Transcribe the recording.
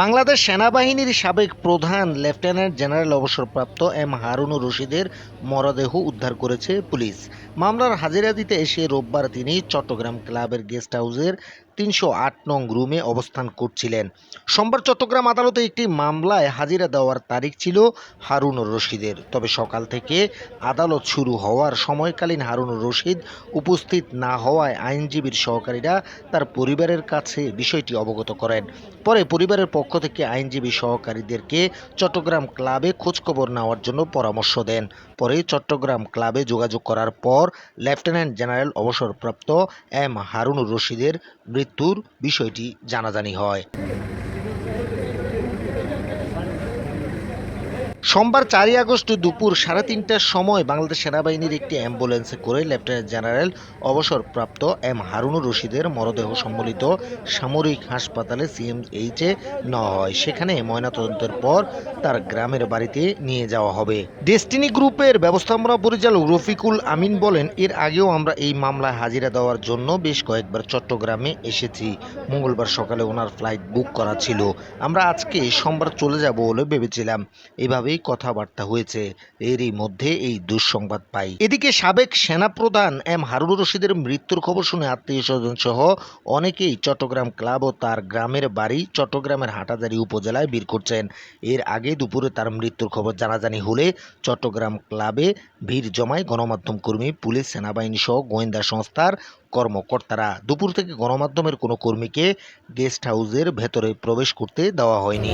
বাংলাদেশ সেনাবাহিনীর সাবেক প্রধান লেফটেন্যান্ট জেনারেল অবসরপ্রাপ্ত এম হারুনুর রশিদের মরদেহ উদ্ধার করেছে পুলিশ। মামলার হাজিরা দিতে এসে রোববার তিনি চট্টগ্রাম ক্লাবের গেস্ট হাউসের তিনশো আট নং রুমে অবস্থান করছিলেন। সোমবার চট্টগ্রাম আদালতে একটি মামলায় হাজিরা দেওয়ার তারিখ ছিল হারুনুর রশিদের। তবে সকাল থেকে আদালত শুরু হওয়ার সময়কালীন হারুনুর রশিদ উপস্থিত না হওয়ায় আইনজীবীর সহকারীরা তার পরিবারের কাছে বিষয়টি অবগত করেন। পরে পরিবারের পক্ষ থেকে আইনজীবী সহকারীদেরকে চট্টগ্রাম ক্লাবে খোঁজখবর নেওয়ার জন্য পরামর্শ দেন। পরে চট্টগ্রাম ক্লাবে যোগাযোগ করার পর লেফটেন্যান্ট জেনারেল অবসরপ্রাপ্ত এম হারুনুর রশিদের মৃত্যুর বিষয়টি জানাজানি হয়। সোমবার চারই আগস্ট দুপুর সাড়ে তিনটার সময় বাংলাদেশ সেনাবাহিনীর একটি অ্যাম্বুলেন্সে করে লেফটেন্যান্ট জেনারেল অবসরপ্রাপ্ত এম হারুনুর রশিদের মরদেহ সম্বলিত সামরিক হাসপাতালে সিএমএইচে নেওয়া হয়। সেখানে ময়নাতদন্তের পর তার গ্রামের বাড়িতে নিয়ে যাওয়া হবে। ডেস্টিনি গ্রুপের ব্যবস্থাপনা পরিচালক রফিকুল আমিন বলেন, এর আগেও আমরা এই মামলায় হাজিরা দেওয়ার জন্য বেশ কয়েকবার চট্টগ্রামে এসেছি। মঙ্গলবার সকালে ওনার ফ্লাইট বুক করা ছিল। আমরা আজকে সোমবার চলে যাব বলে ভেবেছিলাম। এভাবেই কথাবার্তা হয়েছে। এরই মধ্যে এই দুঃসংবাদ পাই। এদিকে সাবেক সেনাপ্রধান এম হারুনুর রশিদের মৃত্যুর খবর শুনে আত্মীয় স্বজন সহ অনেকেই চট্টগ্রাম ক্লাব ও তার গ্রামের বাড়ি চট্টগ্রামের হাটাজারি উপজেলায় ভিড় করছেন। এর আগে দুপুরে তার মৃত্যুর খবর জানাজানি হলে চট্টগ্রাম ক্লাবে ভিড় জমায় গণমাধ্যম কর্মী, পুলিশ, সেনাবাহিনী সহ গোয়েন্দা সংস্থার কর্মকর্তারা। দুপুর থেকে গণমাধ্যমের কোনো কর্মীকে গেস্ট হাউসের ভেতরে প্রবেশ করতে দেওয়া হয়নি।